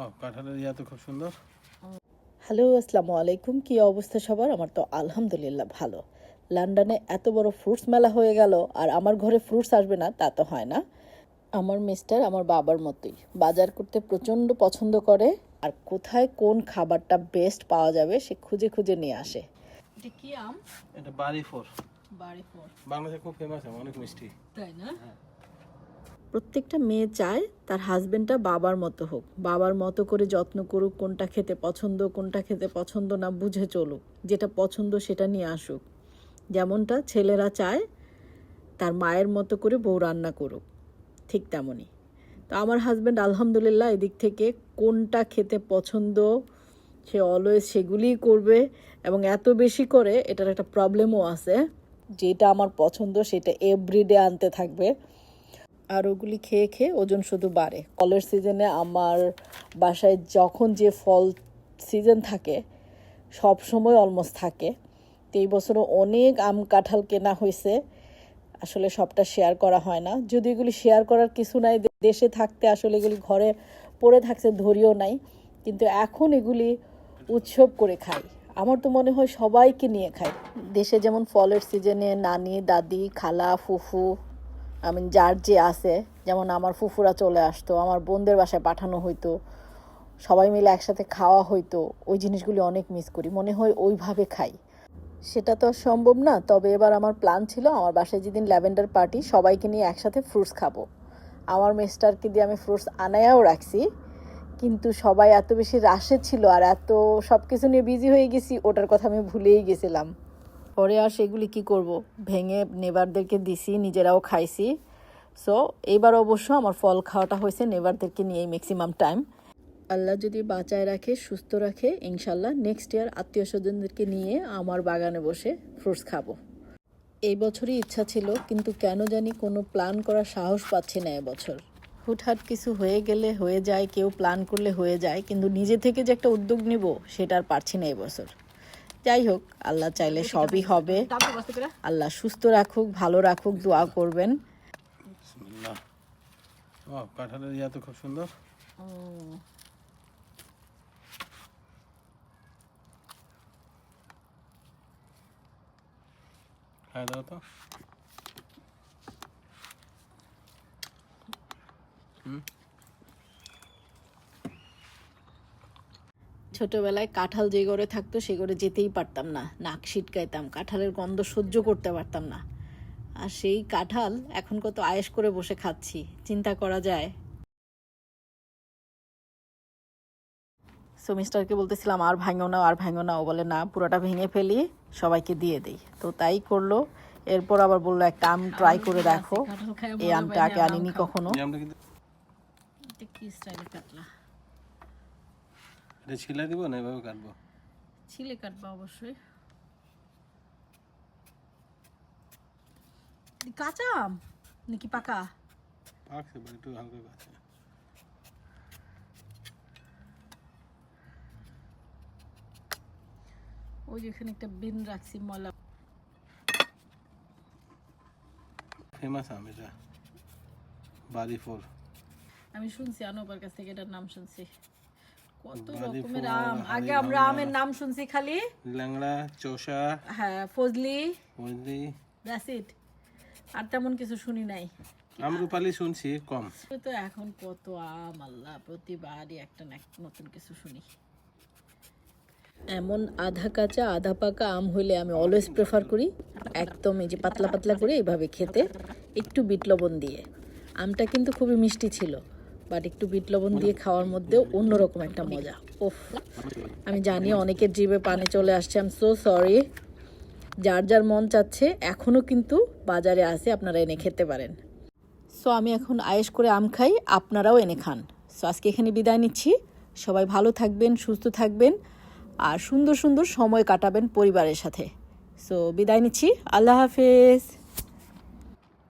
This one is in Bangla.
ও কাঁঠালের ইয়া তো খুব সুন্দর। হ্যালো আসসালামু আলাইকুম। কি অবস্থা সবার? আমার তো আলহামদুলিল্লাহ ভালো। লন্ডনে এত বড় ফ্রুটস মেলা হয়ে গেল আর আমার ঘরে ফ্রুটস আসবে না তা তো হয় না। আমার মিস্টার আমার বাবার মতোই। বাজার করতে প্রচণ্ড পছন্দ করে আর কোথায় কোন খাবারটা বেস্ট পাওয়া যাবে সে খুঁজে খুঁজে নিয়ে আসে। এটা কি আম? এটা বাড়ি ফোর বাড়ি ফোর বাংলাদেশে খুব ফেমাস অনেক মিষ্টি। তাই না? প্রত্যেকটা মেয়ে চায় তার হাজবেন্ডটা বাবার মতো হোক। বাবার মতো করে যত্ন করুক, কোনটা খেতে পছন্দ, কোনটা খেতে পছন্দ না বুঝে চলুক। যেটা পছন্দ সেটা নিয়ে আসুক। যেমনটা ছেলেরা চায়, তার মায়ের মতো করে বউ রান্না করুক। ঠিক তেমনই। তো আমার হাজব্যান্ড আলহামদুলিল্লাহ এদিক থেকে কোনটা খেতে পছন্দ, সে অলওয়েজ সেগুলিই করবে এবং এত বেশি করে এটার একটা প্রবলেমও আছে। যেটা আমার পছন্দ সেটা এভরিডে আনতে থাকবে। আর ওগুলি খেয়ে খেয়ে ওজন শুধু বাড়ে। ফলের সিজনে আমার বাসায় যখন যে ফল সিজন থাকে, সব সময় অলমোস্ট থাকে। তো এই বছরও অনেক আম কাঁঠাল কেনা হয়েছে। আসলে সবটা শেয়ার করা হয় না। যদি এগুলি শেয়ার করার কিছু নাই দেশে থাকতে আসলে এগুলি ঘরে পড়ে থাকছে, ধরিও নাই। কিন্তু এখন এগুলি উৎসব করে খাই। আমার তো মনে হয় সবাইকে নিয়ে খাই। দেশে যেমন ফলের সিজনে নানি, দাদি, খালা, ফুফু আমি যার যে আছে, যেমন আমার ফুফুরা চলে আসতো, আমার বোনদের বাসায় পাঠানো হইতো, সবাই মিলে একসাথে খাওয়া হইতো, ওই জিনিসগুলি অনেক মিস করি, মনে হয় ওইভাবে খাই। সেটা তো সম্ভব না, তবে এবার আমার প্ল্যান ছিল, আমার বাসায় যেদিন ল্যাভেন্ডার পার্টি, সবাইকে নিয়ে একসাথে ফ্রুটস খাব। আমার মেস্টারকে দিয়ে আমি ফ্রুটস আনায়াও রাখছি, কিন্তু সবাই এত বেশি রাশে ছিল, আর এত সব কিছু নিয়ে বিজি হয়ে গেছি, ওটার কথা আমি ভুলেই গেছিলাম। পরে আর সেগুলি কি করব? ভেঙে নেবারদেরকে দিছি, নিজেরাও খাইছি। সো এইবার অবশ্য আমার ফল খাওয়াটা হয়েছে, নেবারদেরকে নিয়েই ম্যাক্সিমাম টাইম আল্লাহ যদি বাঁচায় রাখে, সুস্থ রাখে ইনশাল্লাহ নেক্সট ইয়ার আত্মীয় স্বজনদেরকে নিয়ে আমার বাগানে বসে ফ্রুটস খাব। এই বছরই ইচ্ছা ছিল, কিন্তু কেন জানি কোনো প্ল্যান করার সাহস পাচ্ছি না এবছর। হুটহাট কিছু হয়ে গেলে হয়ে যায়, কেউ প্ল্যান করলে হয়ে যায়, কিন্তু নিজে থেকে যে একটা উদ্যোগ নিব, সেটা আর পারছি না এবছর। যাই হোক আল্লাহ চাইলে সবই হবে। আল্লাহ সুস্থ রাখুক ভালো রাখুক দোয়া করবেন। কাঁঠালের ইয়া তো খুব সুন্দর। খাই দাও তো। ছোটবেলায় কাঁঠাল যে ঘরে থাকতো সে ঘরে যেতেই পারতাম না। নাক ছিটকাইতাম কাঁঠালের গন্ধ সহ্য করতে পারতাম না। আর সেই কাঁঠাল এখন কত আয়েস করে বসে খাচ্ছি চিন্তা করা যায়। সো মিস্টারকে বলতেছিলাম আর ভাঙো না আর ভাঙো না। ও বলে না পুরোটা ভেঙে ফেলি সবাইকে দিয়ে দেই। তো তাই করল। এরপর আবার বলল একটা আম ট্রাই করে দেখো। এই আমটা আগে আনিনি কখনো। কি স্টাইলে কাটলা এটা ছিলা দিব না? এভাবে কাটবো? ছিলে কাটবা অবশ্যই। কাঁচা আম? নাকি পাকা? পাকছে but একটু হালকা কাছে ওই যেখানে একটা বিন রাখছি ময়লা। ফেমাস আম এটা। বাড়ি ফোর। আমি শুনছি আনোবার কাছ থেকে এটার নাম শুনছি। কত রকমের আম। আগে আমরা আমের নাম শুনছি খালি। ল্যাংড়া চোষা। হ্যাঁ ফজলি। বুঝলি দ্যাটস ইট আর তেমন কিছু শুনি নাই। আমরুপালি শুনছি কম। তো এখন কত আম আল্লাহ প্রতিবারই একটা একটা নতুন কিছু শুনি। এমন আধা কাঁচা আধা পাকা আম হইলে আমি অলওয়েজ প্রেফার করি। একদম এই যে পাতলা পাতলা করে এইভাবে খেতে একটু বিট লবণ দিয়ে। আমটা কিন্তু খুবই মিষ্টি ছিল। বাট একটু বিট লবণ দিয়ে খাওয়ার মধ্যেও অন্যরকম একটা মজা। ওফ আমি জানি অনেকের জিভে পানি চলে আসছে আম সো সরি যার যার মন চাচ্ছে এখনও কিন্তু বাজারে আছে, আপনারা এনে খেতে পারেন। সো আমি এখন আয়েশ করে আম খাই, আপনারাও এনে খান। সো আজকে এখানে বিদায় নিচ্ছি। সবাই ভালো থাকবেন, সুস্থ থাকবেন, আর সুন্দর সুন্দর সময় কাটাবেন পরিবারের সাথে। সো বিদায় নিচ্ছি। আল্লাহ হাফেজ।